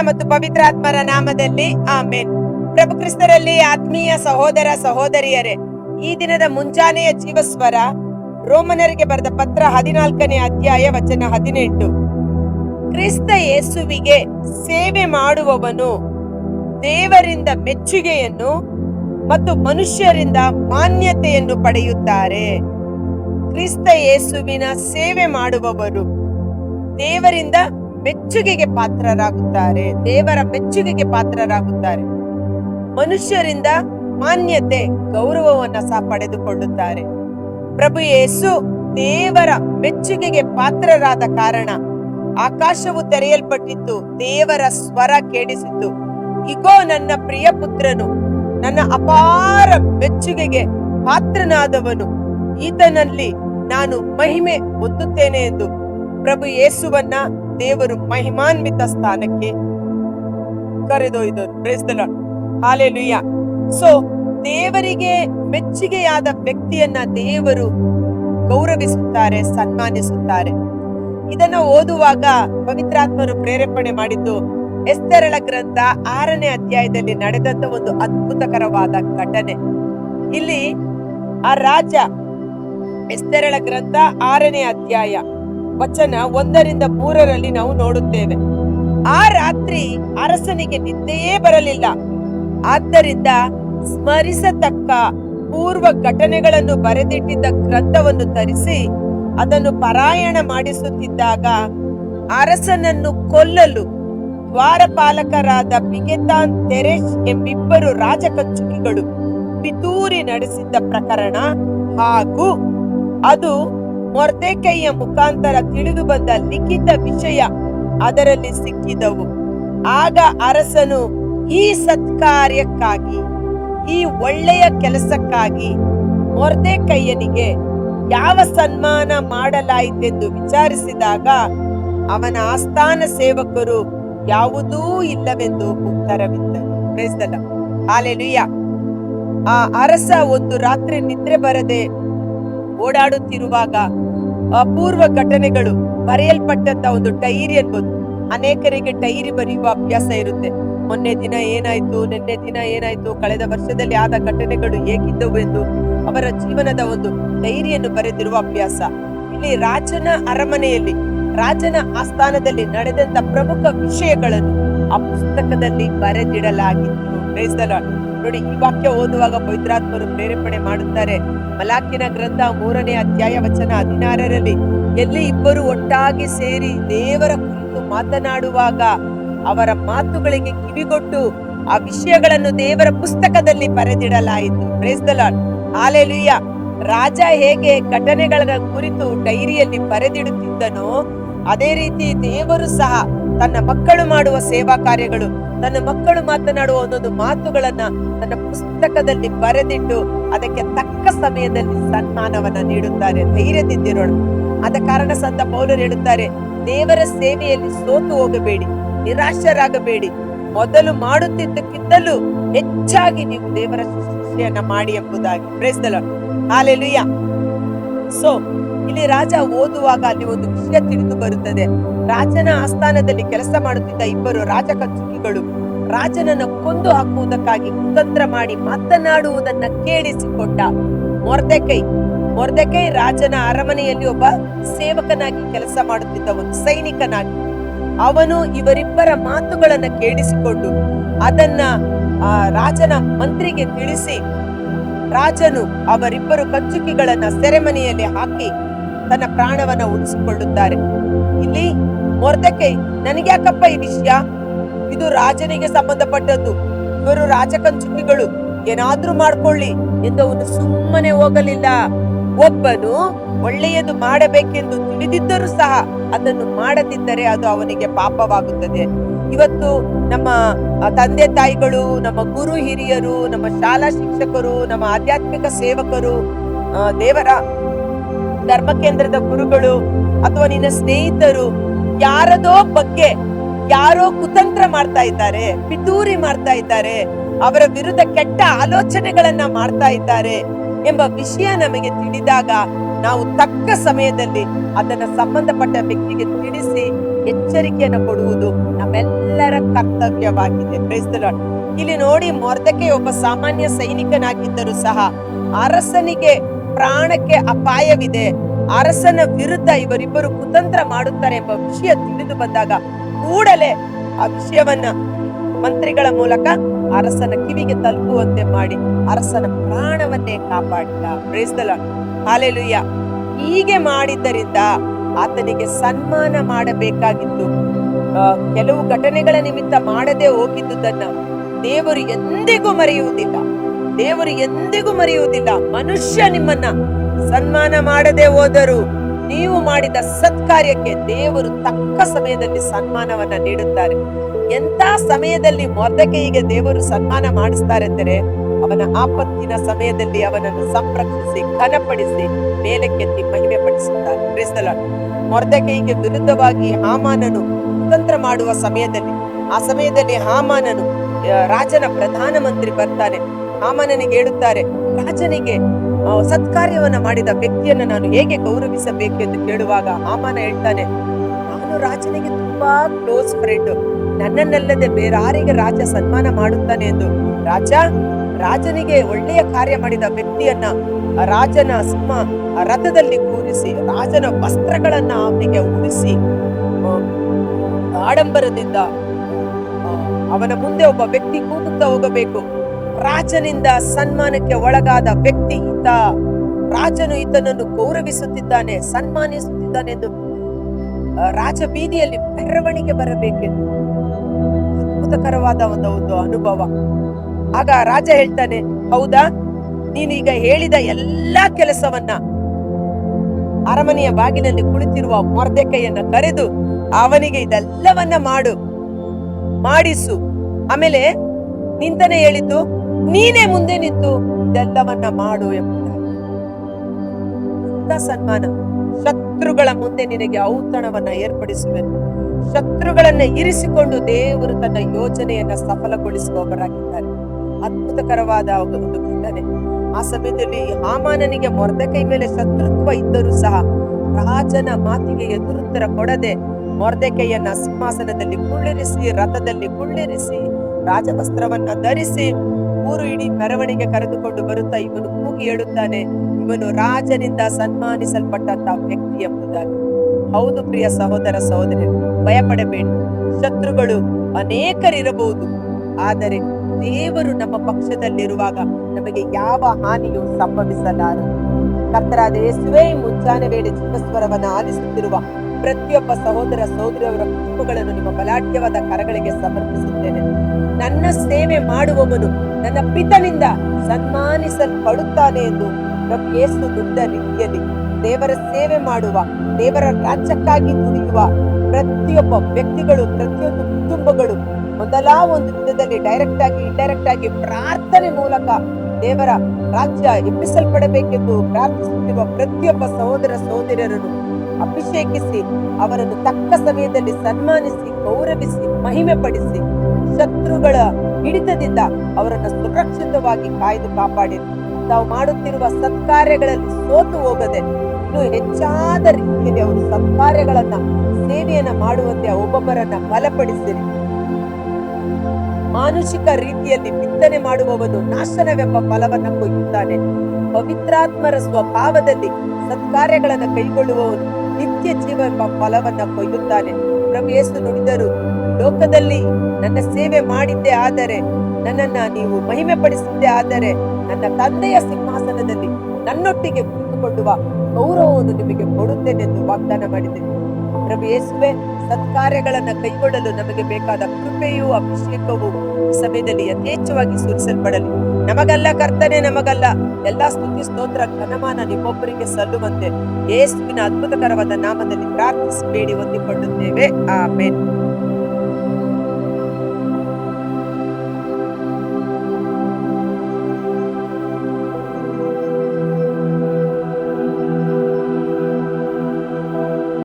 ಮತ್ತು ಪವಿತ್ರಾತ್ಮರ ನಾಮದಲ್ಲಿ ಆಮೇನ್. ಪ್ರಭು ಕ್ರಿಸ್ತರಲ್ಲಿ ಆತ್ಮೀಯ ಸಹೋದರ ಸಹೋದರಿಯರೇ, ಈ ದಿನದ ಮುಂಜಾನೆಯ ಜೀವಸ್ವರ ರೋಮನರಿಗೆ ಬರೆದ ಪತ್ರ ಹದಿನಾಲ್ಕನೇ ಅಧ್ಯಾಯ ವಚನ ಹದಿನೆಂಟು. ಕ್ರಿಸ್ತ ಯೇಸುವಿಗೆ ಸೇವೆ ಮಾಡುವವನು ದೇವರಿಂದ ಮೆಚ್ಚುಗೆಯನ್ನು ಮತ್ತು ಮನುಷ್ಯರಿಂದ ಮಾನ್ಯತೆಯನ್ನು ಪಡೆಯುತ್ತಾರೆ. ಕ್ರಿಸ್ತ ಯೇಸುವಿನ ಸೇವೆ ಮಾಡುವವರು ದೇವರಿಂದ ಮೆಚ್ಚುಗೆಗೆ ಪಾತ್ರರಾಗುತ್ತಾರೆ, ದೇವರ ಮೆಚ್ಚುಗೆಗೆ ಪಾತ್ರರಾಗುತ್ತಾರೆ. ಮನುಷ್ಯರಿಂದ ಮಾನ್ಯತೆ, ಗೌರವವನ್ನ ಸಹ ಪಡೆದುಕೊಳ್ಳುತ್ತಾರೆ. ಪ್ರಭು ಯೇಸು ದೇವರ ಮೆಚ್ಚುಗೆಗೆ ಪಾತ್ರರಾದ ಕಾರಣ ಆಕಾಶವು ತೆರೆಯಲ್ಪಟ್ಟಿತ್ತು, ದೇವರ ಸ್ವರ ಕೇಳಿಸಿತು. ಇಗೋ, ನನ್ನ ಪ್ರಿಯ ಪುತ್ರನು, ನನ್ನ ಅಪಾರ ಮೆಚ್ಚುಗೆಗೆ ಪಾತ್ರನಾದವನು, ಈತನಲ್ಲಿ ನಾನು ಮಹಿಮೆ ಹೊತ್ತುತ್ತೇನೆ ಎಂದು ಪ್ರಭು ಯೇಸುವನ್ನ ದೇವರು ಮಹಿಮಾನ್ವಿತ ಸ್ಥಾನಕ್ಕೆ ಕರೆದೊಯ್ದರು ಸೊ ದೇವರಿಗೆ ಮೆಚ್ಚುಗೆಯಾದ ವ್ಯಕ್ತಿಯನ್ನ ದೇವರು ಗೌರವಿಸುತ್ತಾರೆ, ಸನ್ಮಾನಿಸುತ್ತಾರೆ. ಇದನ್ನು ಓದುವಾಗ ಪವಿತ್ರಾತ್ಮರು ಪ್ರೇರೇಪಣೆ ಮಾಡಿದ್ದು ಎಸ್ತರಳ ಗ್ರಂಥ ಆರನೇ ಅಧ್ಯಾಯದಲ್ಲಿ ನಡೆದಂತ ಒಂದು ಅದ್ಭುತಕರವಾದ ಘಟನೆ. ಇಲ್ಲಿ ಆ ರಾಜ ಎಸ್ತರಳ ಗ್ರಂಥ ಆರನೇ ಅಧ್ಯಾಯ. ವಚನ ಒಂದರಿಂದ ಮೂರರಲ್ಲಿ ನಾವು ನೋಡುತ್ತೇವೆ. ಆ ರಾತ್ರಿ ಅರಸನಿಗೆ ನಿದ್ದೆಯೇ ಬರಲಿಲ್ಲ. ಆದ್ದರಿಂದ ಸ್ಮರಿಸತಕ್ಕ ಪೂರ್ವ ಘಟನೆಗಳನ್ನು ಬರೆದಿಟ್ಟಿದ್ದ ಗ್ರಂಥವನ್ನು ತರಿಸಿ ಅದನ್ನು ಪಾರಾಯಣ ಮಾಡಿಸುತ್ತಿದ್ದಾಗ ಅರಸನನ್ನು ಕೊಲ್ಲಲು ದ್ವಾರಪಾಲಕರಾದ ಬಿಗೆತಾನ್ ತೆರೆಶ್ ಎಂಬಿಬ್ಬರು ರಾಜಕಂಚುಕಿಗಳು ಪಿತೂರಿ ನಡೆಸಿದ್ದ ಪ್ರಕರಣ ಹಾಗೂ ಅದು ಮೊರ್ದೆಕೈಯ ಮುಖಾಂತರ ತಿಳಿದು ಬಂದ ಲಿಖಿತ ವಿಷಯ ಅದರಲ್ಲಿ ಸಿಕ್ಕಿದವು. ಆಗ ಅರಸನು ಈ ಸತ್ಕಾರ್ಯಕ್ಕಾಗಿ, ಈ ಒಳ್ಳೆಯ ಕೆಲಸಕ್ಕಾಗಿ ಮೊರ್ದೆಕೈಯನಿಗೆ ಯಾವ ಸನ್ಮಾನ ಮಾಡಲಾಯಿತೆಂದು ವಿಚಾರಿಸಿದಾಗ ಅವನ ಆಸ್ಥಾನ ಸೇವಕರು ಯಾವುದೂ ಇಲ್ಲವೆಂದು ಉತ್ತರವಿದ್ದರು. ಆ ಅರಸ ಒಂದು ರಾತ್ರಿ ನಿದ್ರೆ ಬರದೆ ಓಡಾಡುತ್ತಿರುವಾಗ ಅಪೂರ್ವ ಘಟನೆಗಳು ಬರೆಯಲ್ಪಟ್ಟಂತ ಒಂದು ಡೈರಿ ಅನ್ಬೋದು. ಅನೇಕರಿಗೆ ಡೈರಿ ಬರೆಯುವ ಅಭ್ಯಾಸ ಇರುತ್ತೆ. ಮೊನ್ನೆ ದಿನ ಏನಾಯ್ತು, ನಿನ್ನೆ ದಿನ ಏನಾಯ್ತು, ಕಳೆದ ವರ್ಷದಲ್ಲಿ ಆದ ಘಟನೆಗಳು ಹೇಗಿದ್ದವು ಎಂದು ಅವರ ಜೀವನದ ಒಂದು ಡೈರಿಯನ್ನು ಬರೆದಿರುವ ಅಭ್ಯಾಸ. ಇಲ್ಲಿ ರಾಜನ ಅರಮನೆಯಲ್ಲಿ, ರಾಜನ ಆಸ್ಥಾನದಲ್ಲಿ ನಡೆದಂತ ಪ್ರಮುಖ ವಿಷಯಗಳನ್ನು ಆ ಪುಸ್ತಕದಲ್ಲಿ ಬರೆದಿಡಲಾಗಿತ್ತು. ನೋಡಿ ಈ ವಾಕ್ಯ ಓದುವಾಗ ಪವಿತ್ರಾತ್ಮರು ಪ್ರೇರೇಪಣೆ ಮಾಡುತ್ತಾರೆ. ಮಲಾಕಿನ ಗ್ರಂಥ ಮೂರನೇ ಅಧ್ಯಾಯ ವಚನ ಹದಿನಾರರಲ್ಲಿ, ಎಲ್ಲಿ ಇಬ್ಬರು ಒಟ್ಟಾಗಿ ಸೇರಿ ದೇವರ ಕುರಿತು ಮಾತನಾಡುವಾಗ ಅವರ ಮಾತುಗಳಿಗೆ ಕಿವಿಗೊಟ್ಟು ಆ ವಿಷಯಗಳನ್ನು ದೇವರ ಪುಸ್ತಕದಲ್ಲಿ ಬರೆದಿಡಲಾಯಿತು. ರಾಜ ಹೇಗೆ ಘಟನೆಗಳ ಕುರಿತು ಡೈರಿಯಲ್ಲಿ ಬರೆದಿಡುತ್ತಿದ್ದನೋ ಅದೇ ರೀತಿ ದೇವರು ಸಹ ತನ್ನ ಮಕ್ಕಳು ಮಾಡುವ ಸೇವಾ ಕಾರ್ಯಗಳು, ತನ್ನ ಮಕ್ಕಳು ಮಾತನಾಡುವ ಒಂದೊಂದು ಮಾತುಗಳನ್ನ ತನ್ನ ಪುಸ್ತಕದಲ್ಲಿ ಬರೆದಿಟ್ಟು ಅದಕ್ಕೆ ತಕ್ಕ ಸಮಯದಲ್ಲಿ ಸನ್ಮಾನವನ್ನ ನೀಡುತ್ತಾರೆ. ಧೈರ್ಯದಿಂದಿರೋಣ. ಆದ ಕಾರಣ ಸಂತ ಪೌಲರು ಹೇಳುತ್ತಾರೆ, ದೇವರ ಸೇವೆಯಲ್ಲಿ ಸೋತು ಹೋಗಬೇಡಿ, ನಿರಾಶರಾಗಬೇಡಿ. ಮೊದಲು ಮಾಡುತ್ತಿದ್ದಕ್ಕಿಂತಲೂ ಹೆಚ್ಚಾಗಿ ನೀವು ದೇವರ ಶಿಕ್ಷೆಯನ್ನ ಮಾಡಿ ಎಂಬುದಾಗಿ. ಪ್ರೇಸ್ತಲ ಹಾಲೆಲುಯ್ಯ ಸೊ ಇಲ್ಲಿ ರಾಜ ಓದುವಾಗ ಅಲ್ಲಿ ಒಂದು ವಿಷಯ ತಿಳಿದು ಬರುತ್ತದೆ. ರಾಜನ ಆಸ್ಥಾನದಲ್ಲಿ ಕೆಲಸ ಮಾಡುತ್ತಿದ್ದ ಇಬ್ಬರು ರಾಜಕಂಚುಕಿಗಳು ರಾಜನನ್ನ ಕೊಂದು ಹಾಕುವುದಕ್ಕಾಗಿ ಕುತಂತ್ರ ಮಾಡಿ ಮಾತನಾಡುವುದನ್ನ ಕೇಳಿಸಿಕೊಂಡ. ಮೊರ್ದೆಕೈ ಮೊರ್ದೆಕೈ ರಾಜನ ಅರಮನೆಯಲ್ಲಿ ಒಬ್ಬ ಸೇವಕನಾಗಿ ಕೆಲಸ ಮಾಡುತ್ತಿದ್ದ ಒಂದು ಸೈನಿಕನಾಗಿ. ಅವನು ಇವರಿಬ್ಬರ ಮಾತುಗಳನ್ನ ಕೇಳಿಸಿಕೊಂಡು ಅದನ್ನ, ಆ, ರಾಜನ ಮಂತ್ರಿಗೆ ತಿಳಿಸಿ ರಾಜನು ಅವರಿಬ್ಬರು ಕಂಚುಕಿಗಳನ್ನ ಸೆರೆಮನೆಯಲ್ಲಿ ಹಾಕಿ ತನ್ನ ಪ್ರಾಣವನ್ನ ಉಳಿಸಿಕೊಳ್ಳುತ್ತಾರೆ. ಇಲ್ಲಿ ಮೊರ್ದಕ್ಕೆ ನನಗ್ಯಾಕಪ್ಪ ಈ ವಿಷಯ? ಇದು ರಾಜನಿಗೆ ಸಂಬಂಧಪಟ್ಟದ್ದು. ಇವರು ರಾಜಕಂಚುಕಿಗಳು ಏನಾದ್ರೂ ಮಾಡ್ಕೊಳ್ಳಿ ಎಂದು ಅವನು ಸುಮ್ಮನೆ ಹೋಗಲಿಲ್ಲ. ಒಬ್ಬನು ಒಳ್ಳೆಯದು ಮಾಡಬೇಕೆಂದು ತಿಳಿದಿದ್ದರೂ ಸಹ ಅದನ್ನು ಮಾಡದಿದ್ದರೆ ಅದು ಅವನಿಗೆ ಪಾಪವಾಗುತ್ತದೆ. ಇವತ್ತು ನಮ್ಮ ತಂದೆ ತಾಯಿಗಳು, ನಮ್ಮ ಗುರು ಹಿರಿಯರು, ನಮ್ಮ ಶಾಲಾ ಶಿಕ್ಷಕರು, ನಮ್ಮ ಆಧ್ಯಾತ್ಮಿಕ ಸೇವಕರು ದೇವರ ಧರ್ಮ ಕೇಂದ್ರದ ಗುರುಗಳು ಅಥವಾ ನಿನ್ನ ಸ್ನೇಹಿತರು ಯಾರದೋ ಬಗ್ಗೆ ಯಾರೋ ಕುತಂತ್ರ ಮಾಡ್ತಾ ಇದ್ದಾರೆ, ಪಿತೂರಿ ಮಾಡ್ತಾ ಇದ್ದಾರೆ, ಅವರ ವಿರುದ್ಧ ಕೆಟ್ಟ ಆಲೋಚನೆಗಳನ್ನ ಮಾಡ್ತಾ ಇದ್ದಾರೆ ಎಂಬ ವಿಷಯ ನಮಗೆ ತಿಳಿದಾಗ ನಾವು ತಕ್ಕ ಸಮಯದಲ್ಲಿ ಅದನ್ನ ಸಂಬಂಧಪಟ್ಟ ವ್ಯಕ್ತಿಗೆ ತಿಳಿಸಿ ಎಚ್ಚರಿಕೆಯನ್ನು ಕೊಡುವುದು ನಮ್ಮೆಲ್ಲರ ಕರ್ತವ್ಯವಾಗಿದೆ. ಇಲ್ಲಿ ನೋಡಿ ಮೊರ್ದಕ್ಕೆ ಒಬ್ಬ ಸಾಮಾನ್ಯ ಸೈನಿಕನಾಗಿದ್ದರೂ ಸಹ ಅರಸನಿಗೆ ಪ್ರಾಣಕ್ಕೆ ಅಪಾಯವಿದೆ. ಅರಸನ ವಿರುದ್ಧ ಇವರಿಬ್ಬರು ಕುತಂತ್ರ ಮಾಡುತ್ತಾರೆ ಎಂಬ ವಿಷಯ ತಿಳಿದು ಬಂದಾಗ ಕೂಡಲೇ ಆ ವಿಷಯವನ್ನ ಮಂತ್ರಿಗಳ ಮೂಲಕ ಅರಸನ ಕಿವಿಗೆ ತಲುಪುವಂತೆ ಮಾಡಿ ಅರಸನ ಪ್ರಾಣವನ್ನೇ ಕಾಪಾಡಿದ. ಪ್ರೇಸ್ತಲ ಹಾಲೆಲುಯ್ಯ ಹೀಗೆ ಮಾಡಿದ್ದರಿಂದ ಆತನಿಗೆ ಸನ್ಮಾನ ಮಾಡಬೇಕಾಗಿತ್ತು. ಕೆಲವು ಘಟನೆಗಳ ನಿಮಿತ್ತ ಮಾಡದೆ ಹೋಗಿದ್ದುದನ್ನ ದೇವರು ಎಂದಿಗೂ ಮರೆಯುವುದಿಲ್ಲ. ದೇವರು ಎಂದಿಗೂ ಮರೆಯುವುದಿಲ್ಲ. ಮನುಷ್ಯ ನಿಮ್ಮನ್ನ ಸನ್ಮಾನ ಮಾಡದೆ ಹೋದರು ನೀವು ಮಾಡಿದ ಸತ್ಕಾರ್ಯಕ್ಕೆ ದೇವರು ತಕ್ಕ ಸಮಯದಲ್ಲಿ ಸನ್ಮಾನವನ್ನ ನೀಡುತ್ತಾರೆ. ಎಂತ ಸಮಯದಲ್ಲಿ ಮೊದಲಿಗೆ ದೇವರು ಸನ್ಮಾನ ಮಾಡಿಸ್ತಾರೆ ಅಂದರೆ ಅವನ ಆಪತ್ತಿನ ಸಮಯದಲ್ಲಿ ಅವನನ್ನು ಸಂರಕ್ಷಿಸಿ, ಘನಪಡಿಸಿ, ಮೇಲಕ್ಕೆತ್ತಿ ಮಹಿಮೆ ಪಡಿಸುತ್ತಾರೆ ಕ್ರಿಸ್ತಲ ಮೊರ್ದಕೈಗೆ ವಿರುದ್ಧವಾಗಿ ಹಾಮಾನನು ಕುತಂತ್ರ ಮಾಡುವ ಸಮಯದಲ್ಲಿ, ಆ ಸಮಯದಲ್ಲಿ ಹಾಮಾನನು ರಾಜನ ಪ್ರಧಾನ ಮಂತ್ರಿ ಬರ್ತಾನೆ. ಹಾಮಾನನಿಗೆ ಹೇಳುತ್ತಾರೆ, ರಾಜನಿಗೆ ಸತ್ಕಾರ್ಯವನ್ನ ಮಾಡಿದ ವ್ಯಕ್ತಿಯನ್ನ ನಾನು ಹೇಗೆ ಗೌರವಿಸಬೇಕು? ಎಂದು ಕೇಳುವಾಗ ಹಾಮಾನ ಹೇಳ್ತಾನೆ, ನಾನು ರಾಜನಿಗೆ ತುಂಬಾ ಕ್ಲೋಸ್ ಫ್ರೆಂಡ್. ನನ್ನನ್ನಲ್ಲದೆ ಬೇರಾರಿಗೆ ರಾಜ ಸನ್ಮಾನ ಮಾಡುತ್ತಾನೆ ಎಂದು. ರಾಜ, ರಾಜನಿಗೆ ಒಳ್ಳೆಯ ಕಾರ್ಯ ಮಾಡಿದ ವ್ಯಕ್ತಿಯನ್ನ, ರಾಜನ ಸಿಂಹ, ರಥದಲ್ಲಿ ಕೂರಿಸಿ, ರಾಜನ ವಸ್ತ್ರಗಳನ್ನ ಅವನಿಗೆ ಉಡಿಸಿ ಆಡಂಬರದಿಂದ ಅವನ ಮುಂದೆ ಒಬ್ಬ ವ್ಯಕ್ತಿ ಕೂಗುತ್ತಾ ಹೋಗಬೇಕು. ರಾಜನಿಂದ ಸನ್ಮಾನಕ್ಕೆ ಒಳಗಾದ ವ್ಯಕ್ತಿ ಈತ ರಾಜನು ಈತನನ್ನು ಗೌರವಿಸುತ್ತಿದ್ದಾನೆ ಸನ್ಮಾನಿಸುತ್ತಿದ್ದಾನೆ ಎಂದು ರಾಜ ಬೀದಿಯಲ್ಲಿ ಮೆರವಣಿಗೆ ಬರಬೇಕೆಂದು. ಅದ್ಭುತಕರವಾದ ಒಂದು ಒಂದು ಅನುಭವ. ಆಗ ರಾಜ ಹೇಳ್ತಾನೆ, ಹೌದಾ? ನೀನೀಗ ಹೇಳಿದ ಎಲ್ಲಾ ಕೆಲಸವನ್ನ ಅರಮನೆಯ ಬಾಗಿಲಲ್ಲಿ ಕುಳಿತಿರುವ ಮೊರ್ದೆಕೈಯನ್ನ ಕರೆದು ಅವನಿಗೆ ಇದೆಲ್ಲವನ್ನ ಮಾಡು, ಮಾಡಿಸು. ಆಮೇಲೆ ನಿಂತನೆ ಹೇಳಿದ್ದು ನೀನೇ ಮುಂದೆ ನಿಂತು ಇದೆಲ್ಲವನ್ನ ಮಾಡು ಎಂಬುದ ಸನ್ಮಾನ ಶತ್ರುಗಳ ಮುಂದೆ ನಿನಗೆ ಔತಣವನ್ನ ಏರ್ಪಡಿಸುವೆನು. ಶತ್ರುಗಳನ್ನ ಇರಿಸಿಕೊಂಡು ದೇವರು ತನ್ನ ಯೋಜನೆಯನ್ನ ಸಫಲಗೊಳಿಸುವವರಾಗಿದ್ದಾರೆ. ಅದ್ಭುತಕರವಾದ ಒಂದು ಘಟನೆ ಆ ಸಮಯದಲ್ಲಿ ಹಾಮಾನನಿಗೆ ಮೊರ್ದಕೈ ಮೇಲೆ ಶತ್ರುತ್ವ ಇದ್ದರೂ ಸಹ ರಾಜನ ಮಾತಿಗೆ ಎದುರುತ್ತರ ಕೊಡದೆ ಮೊರ್ದೆಕೈಯನ್ನ ಸಿಂಹಾಸನದಲ್ಲಿ ಕುಳ್ಳಿರಿಸಿ, ರಥದಲ್ಲಿ ಕುಳ್ಳಿರಿಸಿ, ರಾಜವಸ್ತ್ರವನ್ನ ಧರಿಸಿ ಊರು ಇಡೀ ಮೆರವಣಿಗೆ ಕರೆದುಕೊಂಡು ಬರುತ್ತಾ ಇವನು ಕೂಗಿ ಹೇಳುತ್ತಾನೆ, ಇವನು ರಾಜನಿಂದ ಸನ್ಮಾನಿಸಲ್ಪಟ್ಟಂತ ವ್ಯಕ್ತಿ ಎಂಬುದಾಗಿ. ಹೌದು ಪ್ರಿಯ ಸಹೋದರ ಸಹೋದರಿ, ಭಯಪಡಬೇಡಿ. ಶತ್ರುಗಳು ಅನೇಕರಿರಬಹುದು. ಆದರೆ ದೇವರು ನಮ್ಮ ಪಕ್ಷದಲ್ಲಿರುವಾಗ ನಮಗೆ ಯಾವ ಹಾನಿಯೂ ಸಂಭವಿಸಲಾರದು. ಕರ್ತರಾದ ಯೇಸುವೇ ಮುಂಜಾನೆ ವೇಳೆ ಜೀವಸ್ವರವನ್ನು ಆಲಿಸುತ್ತಿರುವ ಪ್ರತಿಯೊಬ್ಬ ಸಹೋದರ ಸಹೋದರಿಯವರ ಕುಟುಂಬಗಳನ್ನು ನಿಮ್ಮ ಬಲಾಢ್ಯವಾದ ಕರಗಳಿಗೆ ಸಮರ್ಪಿಸುತ್ತೇನೆ. ನನ್ನ ಸೇವೆ ಮಾಡುವವನು ನನ್ನ ಪಿತನಿಂದ ಸನ್ಮಾನಿಸಲ್ಪಡುತ್ತಾನೆ ಎಂದು ಯೇಸು ನುಡಿದ ರೀತಿಯಲ್ಲಿ ದೇವರ ಸೇವೆ ಮಾಡುವ, ದೇವರ ರಾಜ್ಯಕ್ಕಾಗಿ ದುಡಿಯುವ ಪ್ರತಿಯೊಬ್ಬ ವ್ಯಕ್ತಿಗಳು, ಪ್ರತಿಯೊಂದು ಕುಟುಂಬಗಳು ಮೊದಲ ಒಂದು ವಿಧದಲ್ಲಿ ಡೈರೆಕ್ಟ್ ಆಗಿ ಇಂಡೈರೆಕ್ಟ್ ಆಗಿ ಪ್ರಾರ್ಥನೆ ಮೂಲಕ ದೇವರ ರಾಜ್ಯ ಎಬ್ಬಿಸಲ್ಪಡಬೇಕೆಂದು ಪ್ರಾರ್ಥಿಸುತ್ತಿರುವ ಪ್ರತಿಯೊಬ್ಬ ಸಹೋದರ ಸಹೋದರರನ್ನು ಅಭಿಷೇಕಿಸಿ, ಅವರನ್ನು ತಕ್ಕ ಸಮಯದಲ್ಲಿ ಸನ್ಮಾನಿಸಿ, ಗೌರವಿಸಿ ಮಹಿಮೆ ಪಡಿಸಿ ಶತ್ರುಗಳ ಹಿಡಿತದಿಂದ ಅವರನ್ನು ಸುರಕ್ಷಿತವಾಗಿ ಕಾಯ್ದು ಕಾಪಾಡಿರಿ ತಾವು ಮಾಡುತ್ತಿರುವ ಸತ್ಕಾರ್ಯಗಳಲ್ಲಿ ಸೋತು ಹೋಗದೆ, ಇನ್ನು ಹೆಚ್ಚಾದ ರೀತಿಯಲ್ಲಿ ಅವರು ಸತ್ಕಾರ್ಯಗಳನ್ನ, ಸೇವೆಯನ್ನ ಮಾಡುವಂತೆ ಒಬ್ಬೊಬ್ಬರನ್ನ ಬಲಪಡಿಸಿರಿ. ಮಾನುಷಿಕ ರೀತಿಯಲ್ಲಿ ಬಿತ್ತನೆ ಮಾಡುವವನು ನಾಶನವೆಂಬ ಫಲವನ್ನ ಕೊಯ್ಯುತ್ತಾನೆ. ಪವಿತ್ರಾತ್ಮರ ಸ್ವಭಾವದಲ್ಲಿ ಸತ್ಕಾರ್ಯಗಳನ್ನ ಕೈಗೊಳ್ಳುವವನು ನಿತ್ಯ ಜೀವ ಎಂಬ ಫಲವನ್ನ ಕೊಯ್ಯುತ್ತಾನೆ. ಪ್ರಭು ಯೇಸು ನುಡಿದರು ಲೋಕದಲ್ಲಿ ನನ್ನ ಸೇವೆ ಮಾಡಿದ್ದೇ ಆದರೆ, ನನ್ನನ್ನ ನೀವು ಮಹಿಮೆ ಪಡಿಸಿದ್ದೇ ಆದರೆ, ನನ್ನ ತಂದೆಯ ಸಿಂಹಾಸನದಲ್ಲಿ ನನ್ನೊಟ್ಟಿಗೆ ಕುಳಿತುಕೊಳ್ಳುವ ಗೌರವವನ್ನು ನಿಮಗೆ ಕೊಡುತ್ತೇನೆಂದು ವಾಗ್ದಾನ ಮಾಡಿದೆ. ಪ್ರಭು ಯೇಸುವೆ, ಸತ್ಕಾರ್ಯಗಳನ್ನ ಕೈಗೊಳ್ಳಲು ನಮಗೆ ಬೇಕಾದ ಕೃಪೆಯು ಅಭಿಷೇಕವು ಸಮಯದಲ್ಲಿ ಯಥೇಚ್ಛವಾಗಿ ಸೂಚಿಸಲ್ಪಡಲಿ. ನಮಗಲ್ಲ ಕರ್ತನೆ, ನಮಗಲ್ಲ. ಎಲ್ಲಾ ಸ್ತುತಿ, ಸ್ತೋತ್ರ, ಘನಮಾನ ನಿಮ್ಮೊಬ್ಬರಿಗೆ ಸಲ್ಲುವಂತೆ ಯೇಸುವಿನ ಅದ್ಭುತಕರವಾದ ನಾಮದಲ್ಲಿ ಪ್ರಾರ್ಥಿಸಿ ಬೇಡಿ ಹೊಂದಿಕೊಳ್ಳುತ್ತೇವೆ. ಆಮೇನ್.